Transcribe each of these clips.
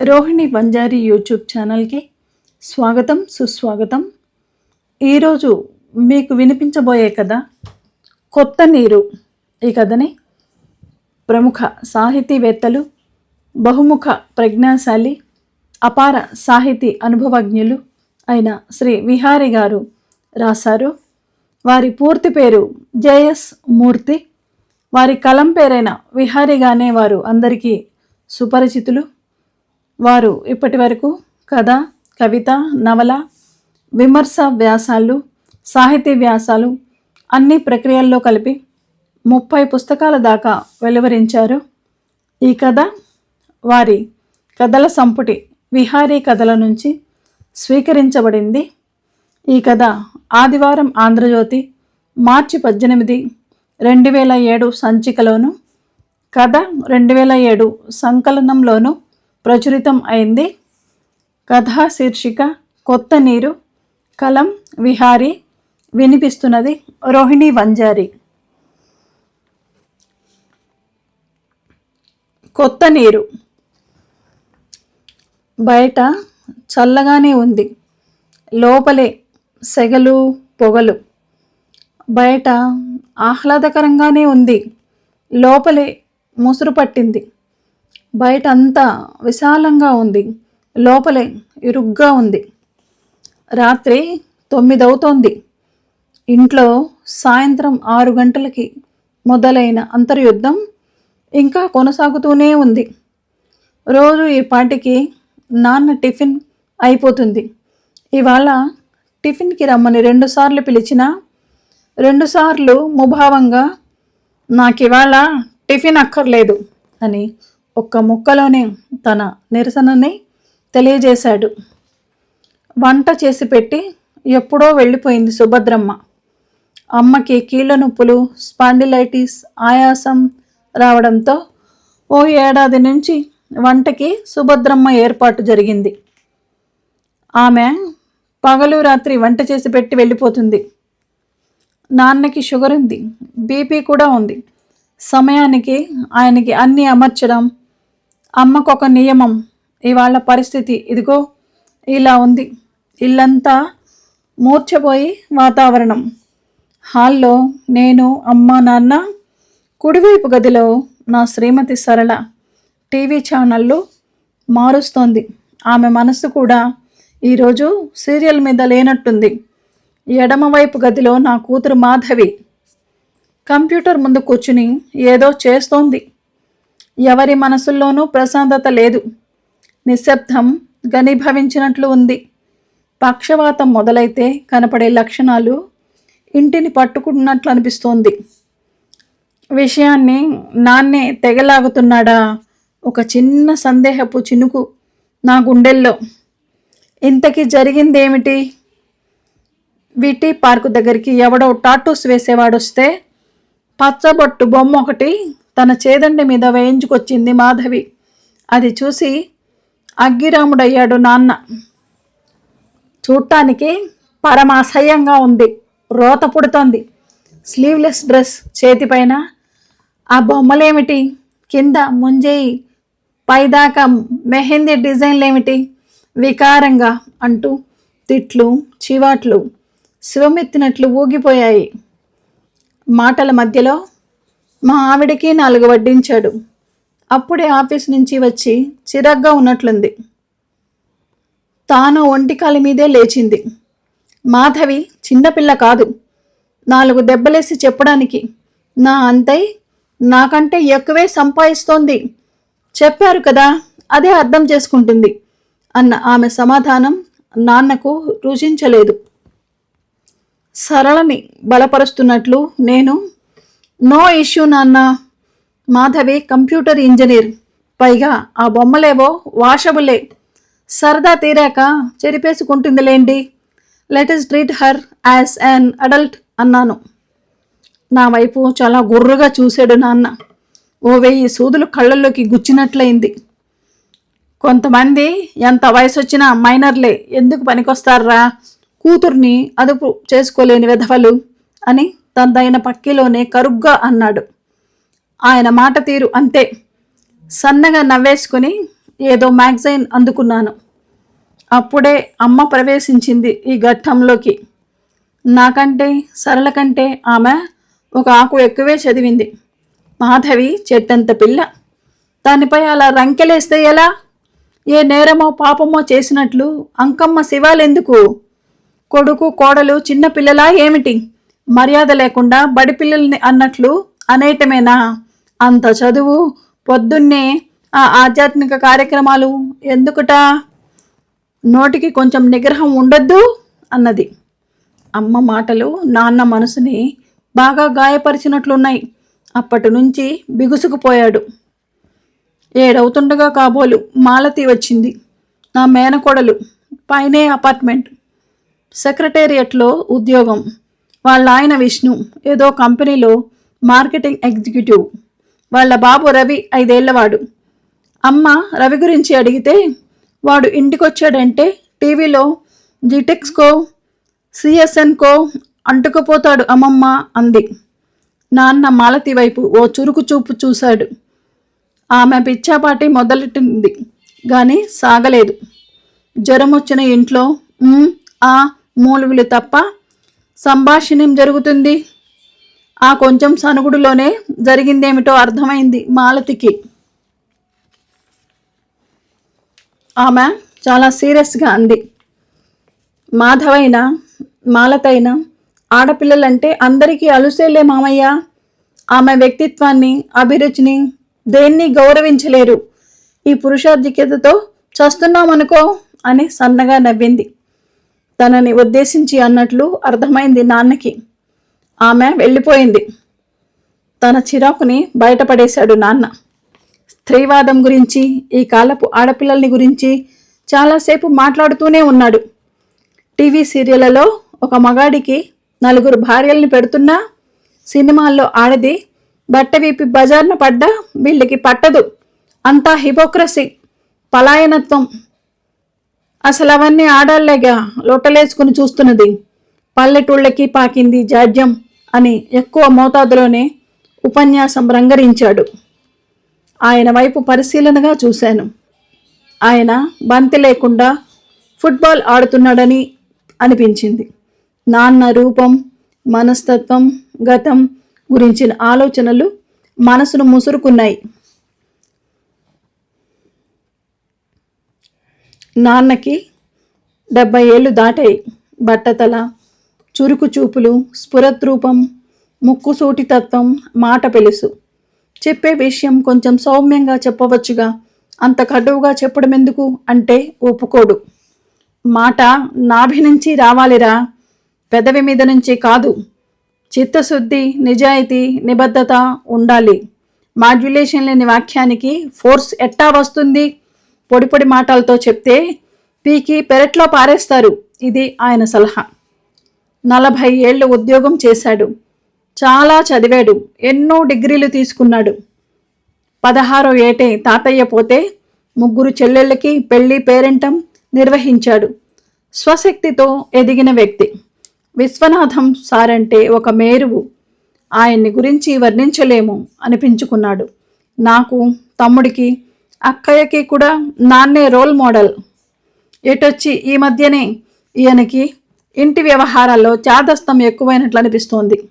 Rohini Banjara YouTube ఛానల్కి స్వాగతం సుస్వాగతం. ఈరోజు మీకు వినిపించబోయే కథ కొత్త నీరు. ఈ కథని ప్రముఖ సాహితీవేత్తలు బహుముఖ ప్రజ్ఞాశాలి అపార సాహితీ అనుభవజ్ఞులు అయిన శ్రీ విహారి గారు రాశారు. వారి పూర్తి పేరు జేఎస్ మూర్తి. వారి కలం పేరైన విహారిగానే వారు అందరికీ సుపరిచితులు. వారు ఇప్పటి వరకు కథ కవిత నవల విమర్శ వ్యాసాలు సాహితీ వ్యాసాలు అన్ని ప్రక్రియల్లో కలిపి ముప్పై పుస్తకాల దాకా వెలువరించారు. ఈ కథ వారి కథల సంపుటి విహారీ కథల నుంచి స్వీకరించబడింది. ఈ కథ ఆదివారం ఆంధ్రజ్యోతి మార్చి పద్దెనిమిది రెండు వేల ఏడు సంచికలోను కథ రెండు వేల ఏడు సంకలనంలోను ప్రచురితం అయింది. కథా శీర్షిక కొత్త నీరు కలం విహారీ వినిపిస్తున్నది రోహిణి వంజారి. కొత్త నీరు. బయట చల్లగానే ఉంది. లోపలే సెగలు పొగలు. బయట ఆహ్లాదకరంగానే ఉంది. లోపలే ముసురు పట్టింది. బయట అంతా విశాలంగా ఉంది. లోపలే ఇరుగ్గా ఉంది. రాత్రి తొమ్మిదవుతోంది. ఇంట్లో సాయంత్రం ఆరు గంటలకి మొదలైన అంతర్యుద్ధం ఇంకా కొనసాగుతూనే ఉంది. రోజు ఈ పాటికి నాన్న టిఫిన్ అయిపోతుంది. ఇవాళ టిఫిన్కి రమ్మని రెండుసార్లు పిలిచినా రెండుసార్లు ముభావంగా నాకు ఇవాళ టిఫిన్ అక్కర్లేదు అని ఒక్క ముక్కలోనే తన నిరసనని తెలియజేశాడు. వంట చేసి పెట్టి ఎప్పుడో వెళ్ళిపోయింది సుభద్రమ్మ. అమ్మకి కీళ్ళ నొప్పులు స్పాండిలైటిస్ ఆయాసం రావడంతో ఓ ఏడాది నుంచి వంటకి సుభద్రమ్మ ఏర్పాటు జరిగింది. ఆమె పగలు రాత్రి వంట చేసి పెట్టి వెళ్ళిపోతుంది. నాన్నకి షుగర్ ఉంది బీపీ కూడా ఉంది. సమయానికి ఆయనకి అన్నీ అమర్చడం అమ్మకు ఒక నియమం. ఇవాళ పరిస్థితి ఇదిగో ఇలా ఉంది. ఇల్లంతా మూర్చపోయి వాతావరణం. హాల్లో నేను అమ్మ నాన్న కుడివైపు గదిలో నా శ్రీమతి సరళ టీవీ ఛానళ్ళు మారుస్తోంది. ఆమె మనసు కూడా ఈరోజు సీరియల్ మీద లేనట్టుంది. ఎడమవైపు గదిలో నా కూతురు మాధవి. కంప్యూటర్ ముందు కూర్చుని ఏదో చేస్తోంది. ఎవరి మనసుల్లోనూ ప్రశాంతత లేదు. నిశ్శబ్దం ఘనీభవించినట్లు ఉంది. పక్షవాతం మొదలైతే కనపడే లక్షణాలు ఇంటిని పట్టుకున్నట్లు అనిపిస్తోంది విషయాన్ని నాన్నే తెగలాగుతున్నాడా? ఒక చిన్న సందేహపు చినుకు నా గుండెల్లో. ఇంతకీ జరిగిందేమిటి? విటీ పార్కు దగ్గరికి ఎవడో టాటూస్ వేసేవాడొస్తే పచ్చబొట్టు బొమ్మ ఒకటి తన చేదండి మీద వేయించుకొచ్చింది మాధవి. అది చూసి అగ్గిరాముడయ్యాడు నాన్న. చూడటానికి పరమ అసహ్యంగా ఉంది. రోత పుడుతోంది. స్లీవ్లెస్ డ్రెస్ చేతిపైన. ఆ బొమ్మలేమిటి? కింద ముంజేయి. పైదాకా మెహందీ డిజైన్లు ఏమిటి వికారంగా అంటూ తిట్లు చివాట్లు శివమెత్తినట్లు ఊగిపోయాయి. మాటల మధ్యలో మా ఆవిడకి నాలుగు వడ్డించాడు. అప్పుడే ఆఫీస్ నుంచి వచ్చి చిరగ్గా ఉన్నట్లుంది. తాను ఒంటికాలి మీదే లేచింది. మాధవి చిన్నపిల్ల కాదు. నాలుగు దెబ్బలేసి చెప్పడానికి నా అంతై నాకంటే ఎక్కువే సంపాదిస్తోంది. చెప్పారు కదా అదే అర్థం చేసుకుంటుంది అన్న ఆమె సమాధానం నాన్నకు రుచించలేదు సరళని బలపరుస్తున్నట్లు నేను నో ఇష్యూ నాన్న. Madhavi computer engineer. పైగా ఆ బొమ్మలేవో వాషబులే. సరదా తీరాక చెరిపేసుకుంటుందిలేండి. Let us treat her as an adult అన్నాను. నా వైపు చాలా గుర్రుగా చూశాడు నాన్న. ఓ వెయ్యి సూదులు కళ్ళల్లోకి గుచ్చినట్లయింది. కొంతమంది ఎంత వయసు వచ్చినా మైనర్లే ఎందుకు పనికొస్తారా? కూతుర్ని అదుపు చేసుకోలేని విధవలు అని తనదైన పక్కిలోనే కరుగ్గా అన్నాడు. ఆయన మాట తీరు అంతే. సన్నగా నవ్వేసుకుని ఏదో మ్యాగజైన్ అందుకున్నాను. అప్పుడే అమ్మ ప్రవేశించింది ఈ ఘట్టంలోకి. నాకంటే సరళ కంటే ఆమె ఒక ఆకు ఎక్కువే చదివింది. మాధవి చెట్టంత పిల్ల. దానిపై అలా రంకెలేస్తే ఎలా? ఏ నేరమో పాపమో చేసినట్లు అంకమ్మ శివాలెందుకు? కొడుకు కోడలు చిన్నపిల్లలా ఏమిటి? మర్యాద లేకుండా బడిపిల్లల్ని అన్నట్లు అనేయటమేనా అంత చదువు పొద్దున్నే ఆ ఆధ్యాత్మిక కార్యక్రమాలు ఎందుకుట? నోటికి కొంచెం నిగ్రహం ఉండొద్దు అన్నది. అమ్మ మాటలు నాన్న మనసుని బాగా గాయపరిచినట్లున్నాయి. అప్పటి నుంచి బిగుసుకుపోయాడు. ఏడవుతుండగా కాబోలు మాలతి వచ్చింది. నా మేనకోడలు పైనే అపార్ట్మెంట్. సెక్రటేరియట్లో ఉద్యోగం. వాళ్ళ ఆయన విష్ణు ఏదో కంపెనీలో మార్కెటింగ్ ఎగ్జిక్యూటివ్. వాళ్ళ బాబు రవి ఐదేళ్ళవాడు. అమ్మ రవి గురించి అడిగితే వాడు ఇంటికొచ్చాడంటే టీవీలో జీటెక్స్కో సిఎస్ఎన్కో అంటుకుపోతాడు అమ్మమ్మ అంది. నాన్న మాలతి వైపు ఓ చురుకు చూపు చూశాడు. ఆమె పిచ్చాపాటి మొదలెట్టింది కానీ సాగలేదు. జ్వరం వచ్చిన ఇంట్లో ఆ మూలుగులు తప్ప సంభాషణం జరుగుతుంది. ఆ కొంచెం సనుగుడులోనే జరిగిందేమిటో అర్థమైంది మాలతికి. ఆమె చాలా సీరియస్గా అంది. మాధవైన మాలతైన ఆడపిల్లలంటే అందరికీ అలుసేలే మామయ్య. ఆమె వ్యక్తిత్వాన్ని అభిరుచిని దేన్ని గౌరవించలేరు. ఈ పురుషాధిక్యతతో చస్తున్నామనుకో అని సన్నగా నవ్వింది. తనని ఉద్దేశించి అన్నట్లు అర్థమైంది నాన్నకి. ఆమె వెళ్ళిపోయింది. తన చిరాకుని బయటపడేశాడు నాన్న. స్త్రీవాదం గురించి ఈ కాలపు ఆడపిల్లల్ని గురించి చాలాసేపు మాట్లాడుతూనే ఉన్నాడు. టీవీ సీరియళ్ళలో ఒక మగాడికి నలుగురు భార్యల్ని పెడుతున్నా సినిమాల్లో ఆడది బట్ట వీపి బజార్న పడ్డా వీళ్ళకి పట్టదు. అంతా హిపోక్రసీ పలాయనత్వం. అసలు అవన్నీ ఆడాళ్ళేగా లొట్టలేసుకుని చూస్తున్నది. పల్లెటూళ్ళకి పాకింది జాడ్యం అని ఎక్కువ మోతాదులోనే ఉపన్యాసం రంగరించాడు. ఆయన వైపు పరిశీలనగా చూశాను. ఆయన బంతి లేకుండా ఫుట్బాల్ ఆడుతున్నాడని అనిపించింది. నాన్న రూపం మనస్తత్వం గతం గురించిన ఆలోచనలు మనసును ముసురుకున్నాయి. నాన్నకి డెబ్బై ఏళ్ళు దాటాయి బట్టతల చురుకు చూపులు స్ఫురద్రూపం ముక్కుసూటి తత్వం మాట పెలుసు. చెప్పే విషయం కొంచెం సౌమ్యంగా చెప్పవచ్చుగా అంత కటువుగా చెప్పడం ఎందుకు అంటే ఒప్పుకోడు. మాట నాభి నుంచి రావాలిరా పెదవి మీద నుంచి కాదు. చిత్తశుద్ధి నిజాయితీ నిబద్ధత ఉండాలి. మాడ్యులేషన్ లేని వాక్యానికి ఫోర్స్ ఎట్టా వస్తుంది? పొడి పొడి మాటలతో చెప్తే పీకి పెరట్లో పారేస్తారు. ఇది ఆయన సలహా. నలభై ఏళ్ళు ఉద్యోగం చేశాడు. చాలా చదివాడు. ఎన్నో డిగ్రీలు తీసుకున్నాడు. పదహారో ఏటే తాతయ్య పోతే ముగ్గురు చెల్లెళ్ళకి పెళ్ళి పేరెంటం నిర్వహించాడు. స్వశక్తితో ఎదిగిన వ్యక్తి. విశ్వనాథం సారంటే ఒక మేరువు. ఆయన్ని గురించి వర్ణించలేము అనిపించుకున్నాడు. నాకు తమ్ముడికి అక్కయ్యకి కూడా నాన్నే రోల్ మోడల్. ఎటొచ్చి ఈ మధ్యనే ఈయనకి ఇంటి వ్యవహారాల్లో చాదస్తం ఎక్కువైనట్లు అనిపిస్తోంది.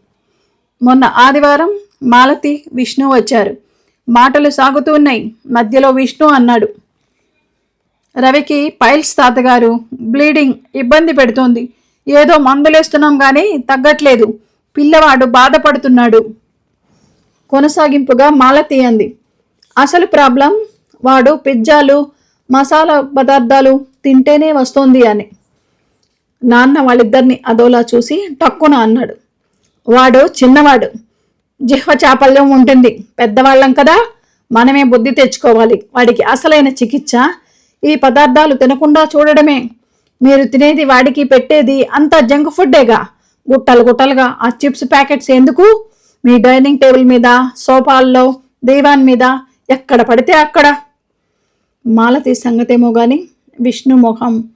మొన్న ఆదివారం మాలతి విష్ణు వచ్చారు. మాటలు సాగుతూ ఉన్నాయి. మధ్యలో విష్ణు అన్నాడు. రవికి పైల్స్ తాతగారు బ్లీడింగ్ ఇబ్బంది పెడుతోంది. ఏదో మందులేస్తున్నాం కానీ తగ్గట్లేదు. పిల్లవాడు బాధపడుతున్నాడు. కొనసాగింపుగా మాలతి అంది. అసలు ప్రాబ్లం? వాడు పిజ్జాలు మసాలా పదార్థాలు తింటేనే వస్తోంది అని. నాన్న వాళ్ళిద్దరిని అదోలా చూసి టక్కున అన్నాడు. వాడు చిన్నవాడు. జిహ్వ చాపల్యం ఉంటుంది. పెద్దవాళ్ళం కదా. మనమే బుద్ధి తెచ్చుకోవాలి. వాడికి అసలైన చికిత్స. ఈ పదార్థాలు తినకుండా చూడడమే. మీరు తినేది వాడికి పెట్టేది అంతా జంక్ ఫుడ్డేగా. గుట్టలు గుట్టలుగా ఆ చిప్స్ ప్యాకెట్స్ ఎందుకు? మీ డైనింగ్ టేబుల్ మీద సోఫాల్లో దీవాన్ మీద ఎక్కడ పడితే అక్కడ. మాలతి సంగతేమో కానీ విష్ణు ముఖం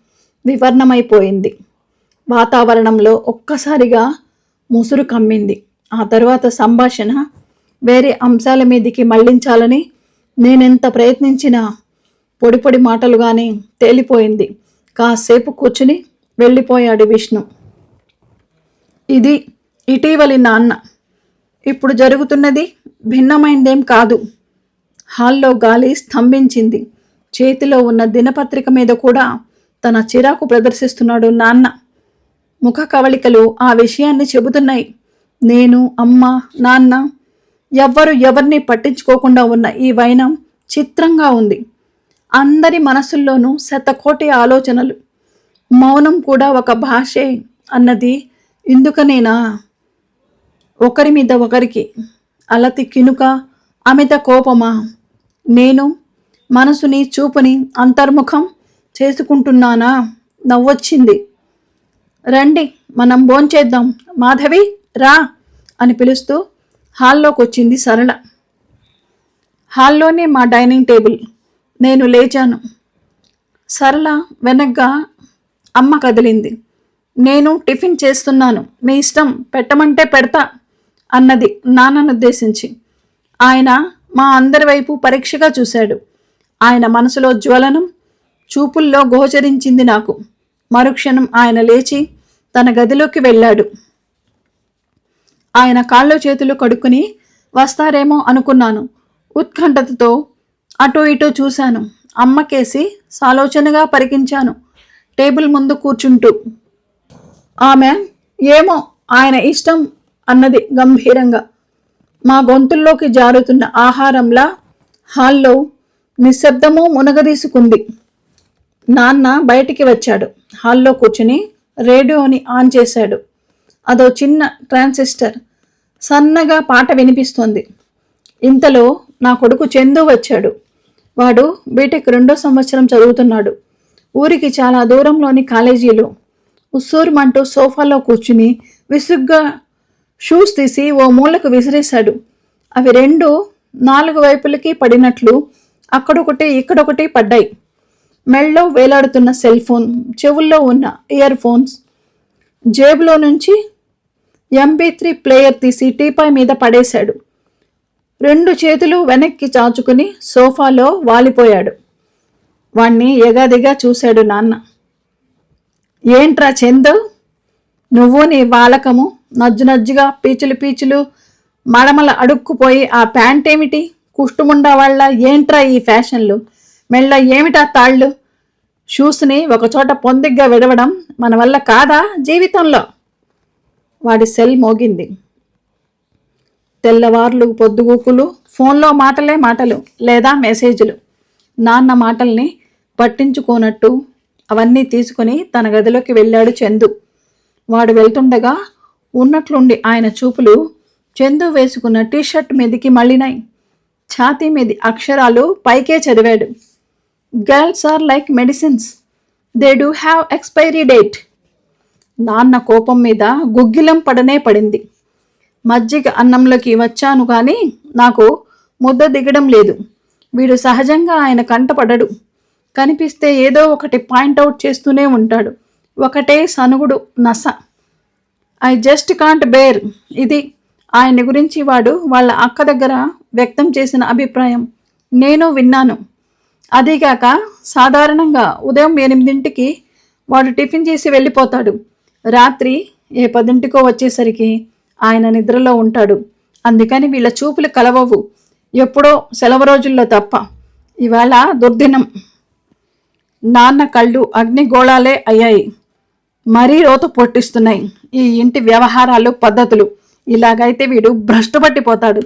వివర్ణమైపోయింది. వాతావరణంలో ఒక్కసారిగా ముసురు కమ్మింది. ఆ తర్వాత సంభాషణ వేరే అంశాల మీదికి మళ్ళించాలని నేనెంత ప్రయత్నించినా పొడి పొడి మాటలుగానే తేలిపోయింది. కాసేపు కూర్చుని వెళ్ళిపోయాడు విష్ణు. ఇది ఇటీవలి నాన్న. ఇప్పుడు జరుగుతున్నది భిన్నమైందేం కాదు. హాల్లో గాలి స్తంభించింది. చేతిలో ఉన్న దినపత్రిక మీద కూడా తన చిరాకు ప్రదర్శిస్తున్నాడు నాన్న. ముఖ కవళికలు ఆ విషయాన్ని చెబుతున్నాయి. నేను అమ్మ నాన్న ఎవ్వరు ఎవరిని పట్టించుకోకుండా ఉన్న ఈ వైనం చిత్రంగా ఉంది. అందరి మనసుల్లోనూ శతకోటి ఆలోచనలు. మౌనం కూడా ఒక భాషే అన్నది ఇందుకనేనా? ఒకరి మీద ఒకరికి అలతి కినుక అమిత కోపమా? నేను మనసుని చూపుని అంతర్ముఖం చేసుకుంటున్నానా? నవ్వొచ్చింది. రండి మనం భోంచేద్దాం. మాధవి రా అని పిలుస్తూ హాల్లోకి వచ్చింది సరళ. హాల్లోనే మా డైనింగ్ టేబుల్. నేను లేచాను. సరళ వెనగ్గా అమ్మ కదిలింది. నేను టిఫిన్ చేస్తున్నాను. మీ ఇష్టం పెట్టమంటే పెడతా అన్నది నాన్నను ఉద్దేశించి. ఆయన మా అందరి వైపు పరీక్షగా చూశాడు. ఆయన మనసులో జ్వలనం చూపుల్లో గోచరించింది నాకు. మరుక్షణం ఆయన లేచి తన గదిలోకి వెళ్ళాడు. ఆయన కాళ్ళు చేతులు కడుక్కుని వస్తారేమో అనుకున్నాను. ఉత్కంఠతతో అటు ఇటు చూశాను. అమ్మకేసి సాలోచనగా పరికించాను. టేబుల్ ముందు కూర్చుంటూ ఆమె ఏమో ఆయన ఇష్టం అన్నది గంభీరంగా. మా గొంతుల్లోకి జారుతున్న ఆహారంలా హాల్లో నిశ్శబ్దము మునగదీసుకుంది. నాన్న బయటికి వచ్చాడు. హాల్లో కూర్చుని రేడియోని ఆన్ చేశాడు. అదో చిన్న ట్రాన్సిస్టర్ సన్నగా పాట వినిపిస్తోంది. ఇంతలో నా కొడుకు చందు వచ్చాడు. వాడు బీటెక్ రెండో సంవత్సరం చదువుతున్నాడు. ఊరికి చాలా దూరంలోని కాలేజీలో ఉస్సూరుమంటూ సోఫాలో కూర్చుని విసుగ్గా షూస్ తీసి ఓ మూలకు విసిరేశాడు. అవి రెండు నాలుగు వైపులకి పడినట్లు అక్కడొకటి ఇక్కడొకటి పడ్డాయి. మెళ్ళలో వేలాడుతున్న సెల్ ఫోన్ చెవుల్లో ఉన్న ఇయర్ ఫోన్స్. జేబులో నుంచి ఎంపీ త్రీ ప్లేయర్ తీసి టీపాయ్ మీద పడేశాడు. రెండు చేతులు వెనక్కి చాచుకుని సోఫాలో వాలిపోయాడు. వాణ్ణి ఎగాదిగా చూశాడు నాన్న. ఏంట్రా చందు? నువ్వు నీ వాలకము నజ్జు నజ్జుగా పీచులు పీచులు మడమల అడుక్కుపోయి ఆ ప్యాంట్ ఏమిటి కుష్టుముండా వాళ్ళ ఏంట్రా ఈ ఫ్యాషన్లు? మెళ్ళ ఏమిటా తాళ్ళు? షూస్ని ఒకచోట పొందిగ్గా విడవడం మన వల్ల కాదా జీవితంలో? వాడి సెల్ మోగింది. తెల్లవార్లు పొద్దుగూకులు ఫోన్లో మాటలే మాటలు లేదా మెసేజ్లు. నాన్న మాటల్ని పట్టించుకోనట్టు అవన్నీ తీసుకుని తన గదిలోకి వెళ్ళాడు చందు. వాడు వెళ్తుండగా ఉన్నట్లుండి ఆయన చూపులు చందు వేసుకున్న టీషర్ట్ మీదకి మళ్ళినాయి. ఛాతీ మీది అక్షరాలు పైకే చదివాడు. Girls are like medicines. They do have expiry date. నాన్న కోపం మీద గుగ్గిలం పడనే పడింది. మజ్జిగ అన్నంలోకి వచ్చాను కానీ నాకు ముద్ద దిగడం లేదు. వీడు సహజంగా ఆయన కంటపడడు కనిపిస్తే ఏదో ఒకటి పాయింట్అవుట్ చేస్తూనే ఉంటాడు. ఒకటే సనుగుడు నస. I just can't bear. ఇది ఆయన గురించి వాడు వాళ్ళ అక్క దగ్గర వ్యక్తం చేసిన అభిప్రాయం నేను విన్నాను. అదీగాక సాధారణంగా ఉదయం ఎనిమిదింటికి వాడు టిఫిన్ చేసి వెళ్ళిపోతాడు. రాత్రి ఏ పదింటికో వచ్చేసరికి ఆయన నిద్రలో ఉంటాడు. అందుకని వీళ్ళ చూపులు కలవవు. ఎప్పుడో సెలవు రోజుల్లో తప్ప. ఇవాళ దుర్దినం. నాన్న కళ్ళు అగ్నిగోళాలే అయ్యాయి. మరీ రోత పొట్టిస్తున్నాయి. ఈ ఇంటి వ్యవహారాలు పద్ధతులు. ఇలాగైతే వీడు భ్రష్టు పట్టిపోతాడు.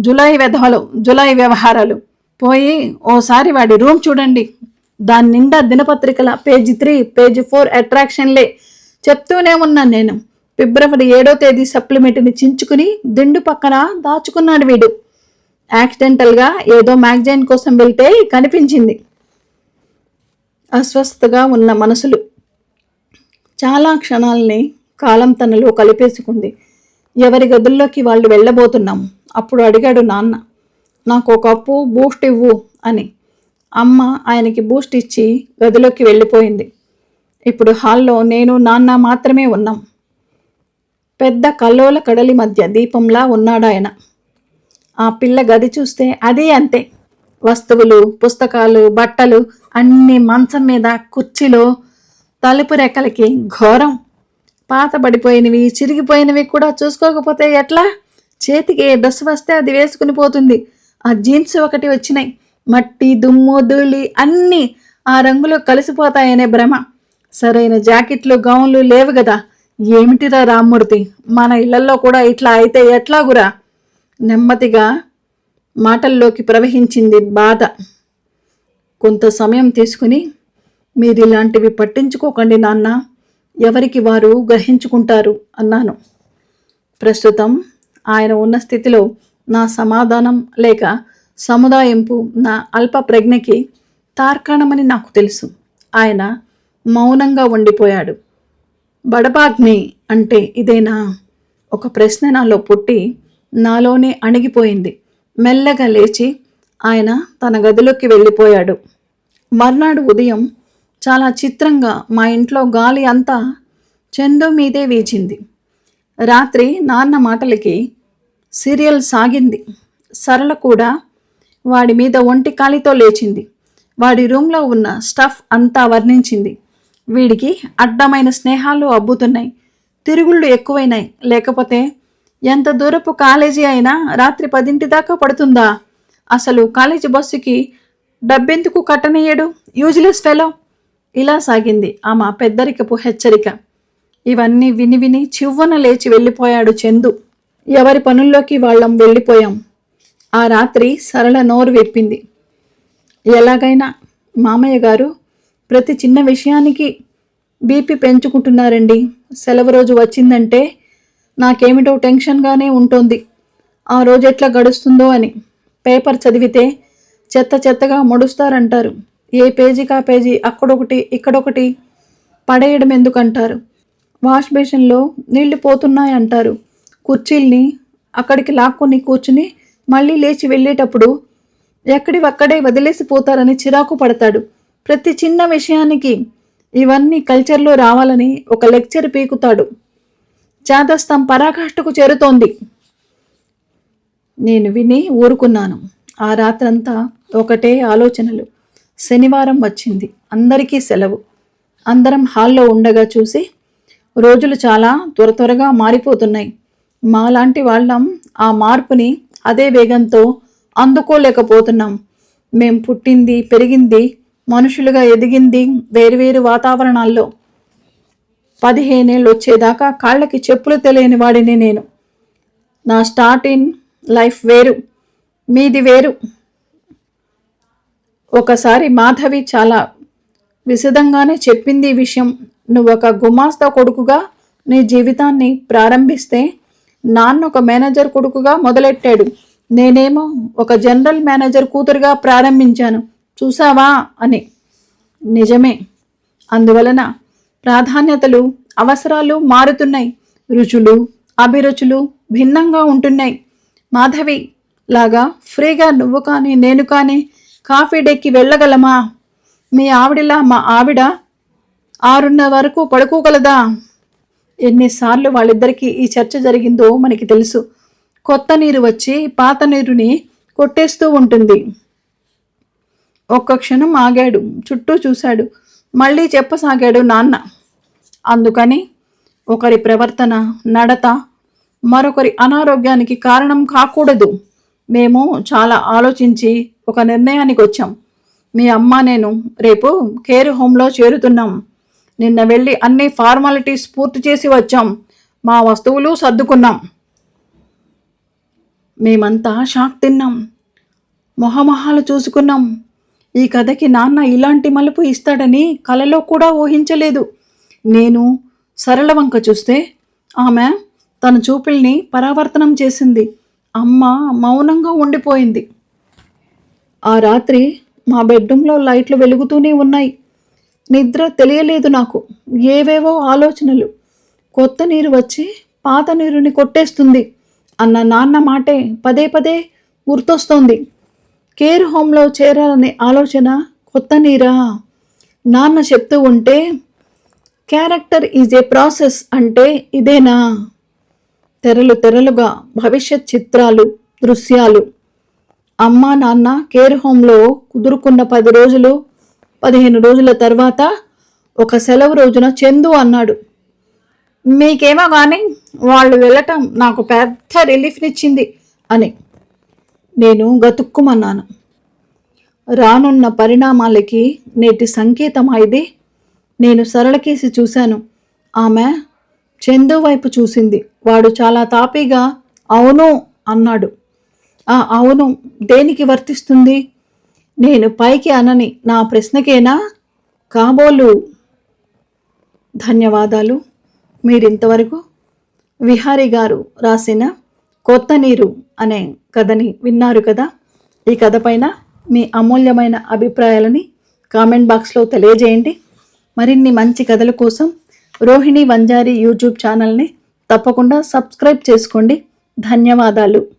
జులై వెధవలు జులై వ్యవహారాలు. పోయి ఓసారి వాడి రూమ్ చూడండి. దాని నిండా దినపత్రికల పేజీ త్రీ పేజీ ఫోర్ అట్రాక్షన్లే. చెప్తూనే ఉన్నాను నేను. ఫిబ్రవరి ఏడో తేదీ సప్లిమెంట్ని చించుకుని దిండు పక్కన దాచుకున్నాడు వీడు. యాక్సిడెంటల్గా ఏదో మ్యాగజైన్ కోసం వెళ్తే కనిపించింది. అస్వస్థగా ఉన్న మనసులు. చాలా క్షణాలని కాలం తనలో కలిపేసుకుంది. ఎవరి గదుల్లోకి వాళ్ళు వెళ్ళబోతున్నాం. అప్పుడు అడిగాడు నాన్న నాకు ఒక కప్పు బూస్ట్ ఇవ్వు అని. అమ్మ ఆయనకి బూస్ట్ ఇచ్చి గదిలోకి వెళ్ళిపోయింది. ఇప్పుడు హాల్లో నేను నాన్న మాత్రమే ఉన్నాం. పెద్ద కల్లోల కడలి మధ్య దీపంలా ఉన్నాడాయన. ఆ పిల్ల గది చూస్తే అది అంతే. వస్తువులు పుస్తకాలు బట్టలు అన్నీ మంచం మీద కుర్చీలో తలుపు రెక్కలకి ఘోరం. పాతబడిపోయినవి చిరిగిపోయినవి కూడా చూసుకోకపోతే ఎట్లా? చేతికి ఏ డ్రెస్ వస్తే అది వేసుకుని పోతుంది. ఆ జీన్స్ ఒకటి వచ్చినాయి. మట్టి దుమ్ము ధూళి అన్నీ ఆ రంగులో కలిసిపోతాయనే భ్రమ. సరైన జాకెట్లు గౌన్లు లేవు కదా ఏమిటిరా రామ్మూర్తి? మన ఇళ్ళలో కూడా ఇట్లా అయితే ఎట్లాగురా? నెమ్మదిగా మాటల్లోకి ప్రవహించింది బాధ. కొంత సమయం తీసుకుని మీరు ఇలాంటివి పట్టించుకోకండి నాన్న. ఎవరికి వారు గ్రహించుకుంటారు అన్నాను. ప్రస్తుతం ఆయన ఉన్న స్థితిలో నా సమాధానం లేక సముదాయింపు నా అల్ప ప్రజ్ఞకి తార్కాణమని నాకు తెలుసు. ఆయన మౌనంగా ఉండిపోయాడు. బడబాగ్ని అంటే ఇదేనా? ఒక ప్రశ్న నాలో పుట్టి నాలోనే అణిగిపోయింది. మెల్లగా లేచి ఆయన తన గదిలోకి వెళ్ళిపోయాడు. మర్నాడు ఉదయం చాలా చిత్రంగా మా ఇంట్లో గాలి అంతా చందు మీదే వీచింది. రాత్రి నాన్న మాటలకి సీరియల్ సాగింది. సరళ కూడా వాడి మీద ఒంటి కాలితో లేచింది. వాడి రూమ్లో ఉన్న స్టఫ్ అంతా వర్ణించింది. వీడికి అడ్డమైన స్నేహాలు అబ్బుతున్నాయి. తిరుగుళ్ళు ఎక్కువైనాయి. లేకపోతే ఎంత దూరపు కాలేజీ అయినా రాత్రి పదింటి దాకా పడుతుందా? అసలు కాలేజీ బస్సుకి డబ్బెందుకు కట్టనీయడు యూజ్లెస్ ఫెలో. ఇలా సాగింది ఆమె పెద్దరికపు హెచ్చరిక. ఇవన్నీ విని విని చివ్వన లేచి వెళ్ళిపోయాడు చందు. ఎవరి పనుల్లోకి వాళ్ళం వెళ్ళిపోయాం. ఆ రాత్రి సరళ నోరు విప్పింది. ఎలాగైనా మామయ్య గారు ప్రతి చిన్న విషయానికి బీపీ పెంచుకుంటున్నారండి. సెలవు రోజు వచ్చిందంటే నాకేమిటో టెన్షన్గానే ఉంటుంది. ఆ రోజు ఎట్లా గడుస్తుందో అని. పేపర్ చదివితే చెత్త చెత్తగా ముడుస్తారంటారు. ఏ పేజీకా పేజీ అక్కడొకటి ఇక్కడొకటి పడేయడం ఎందుకంటారు? వాష్ బేసిన్లో నీళ్ళు పోతున్నాయి అంటారు కుర్చీల్ని అక్కడికి లాక్కొని కూర్చుని మళ్ళీ లేచి వెళ్ళేటప్పుడు ఎక్కడివక్కడే వదిలేసి పోతారని చిరాకు పడతాడు. ప్రతి చిన్న విషయానికి ఇవన్నీ కల్చర్లో రావాలని ఒక లెక్చర్ పీకుతాడు. చేతస్థం పరాకాష్ఠకు చేరుతోంది. నేను విని ఊరుకున్నాను. ఆ రాత్రంతా ఒకటే ఆలోచనలు. శనివారం వచ్చింది. అందరికీ సెలవు. అందరం హాల్లో ఉండగా చూసి రోజులు చాలా త్వర త్వరగా మారిపోతున్నాయి. మాలాంటి వాళ్ళం ఆ మార్పుని అదే వేగంతో అందుకోలేకపోతున్నాం. మేం పుట్టింది పెరిగింది మనుషులుగా ఎదిగింది వేరువేరు వాతావరణాల్లో. పదిహేనేళ్ళు వచ్చేదాకా కాళ్ళకి చెప్పులు తెలియని వాడిని నేను. నా స్టార్ట్ ఇన్ లైఫ్ వేరు మీది వేరు. ఒకసారి మాధవి చాలా విశదంగానే చెప్పింది ఈ విషయం. నువ్వు ఒక గుమాస్తా కొడుకుగా నీ జీవితాన్ని ప్రారంభిస్తే నాన్న ఒక మేనేజర్ కొడుకుగా మొదలెట్టాడు. నేనేమో ఒక జనరల్ మేనేజర్ కూతురుగా ప్రారంభించాను. చూసావా? అని. నిజమే. అందువలన ప్రాధాన్యతలు అవసరాలు మారుతున్నాయి. రుచులు అభిరుచులు భిన్నంగా ఉంటున్నాయి. మాధవి లాగా ఫ్రీగా నువ్వు కానీ నేను కానీ కాఫీ డేకి వెళ్ళగలమా? మీ ఆవిడిలా మా ఆవిడ? ఆరున్నర వరకు పడుకోగలదా? ఎన్నిసార్లు వాళ్ళిద్దరికీ ఈ చర్చ జరిగిందో మనకి తెలుసు. కొత్త నీరు వచ్చి పాత నీరుని కొట్టేస్తూ ఉంటుంది. ఒక్క క్షణం ఆగాడు. చుట్టూ చూశాడు. మళ్ళీ చెప్పసాగాడు నాన్న. అందుకని ఒకరి ప్రవర్తన నడత మరొకరి అనారోగ్యానికి కారణం కాకూడదు. మేము చాలా ఆలోచించి ఒక నిర్ణయానికి వచ్చాం. మీ అమ్మ నేను రేపు కేర్ హోమ్లో చేరుతున్నాం. నిన్న వెళ్ళి అన్ని ఫార్మాలిటీస్ పూర్తి చేసి వచ్చాం. మా వస్తువులు సర్దుకున్నాం. మేమంతా షాక్ తిన్నాం. మొహమొహాలు చూసుకున్నాం. ఈ కథకి నాన్న ఇలాంటి మలుపు ఇస్తాడని కలలో కూడా ఊహించలేదు. నేను సరళ వంక చూస్తే ఆమె తన చూపుల్ని పరావర్తనం చేసింది. అమ్మ మౌనంగా ఉండిపోయింది. ఆ రాత్రి మా బెడ్రూమ్లో లైట్లు వెలుగుతూనే ఉన్నాయి. నిద్ర తెలియలేదు నాకు. ఏవేవో ఆలోచనలు. కొత్త నీరు వచ్చి పాత నీరుని కొట్టేస్తుంది అన్న నాన్న మాటే పదే పదే గుర్తొస్తోంది. కేర్ హోమ్లో చేరాలనే ఆలోచన కొత్త నీరా? నాన్న చెప్తూ ఉంటే క్యారెక్టర్ ఈజ్ ఏ ప్రాసెస్ అంటే ఇదేనా? తెరలు తెరలుగా భవిష్యత్ చిత్రాలు దృశ్యాలు అమ్మ నాన్న కేర్ హోమ్లో కుదురుకున్న పది రోజులు పదిహేను రోజుల తర్వాత ఒక సెలవు రోజున చందు అన్నాడు. మీకేమో కానీ వాళ్ళు వెళ్ళటం నాకు పెద్ద రిలీఫ్నిచ్చింది అని. నేను గతుక్కుమన్నాను. రానున్న పరిణామాలకి నేటి సంకేతం ఇది. నేను సరళకేసి చూశాను. ఆమె చందు వైపు చూసింది. వాడు చాలా తాపీగా అవును అన్నాడు. ఆ అవును. దేనికి వర్తిస్తుంది? నేను పైకి అనని నా ప్రశ్నకేనా? కాబోలు. ధన్యవాదాలు. మీరింతవరకు విహారీ గారు రాసిన కొత్త నీరు అనే కథని విన్నారు కదా? ఈ కథ పైన మీ అమూల్యమైన అభిప్రాయాలని కామెంట్ బాక్స్లో తెలియజేయండి. మరిన్ని మంచి కథల కోసం రోహిణి వంజారి యూట్యూబ్ ఛానల్ని తప్పకుండా సబ్స్క్రైబ్ చేసుకోండి. ధన్యవాదాలు.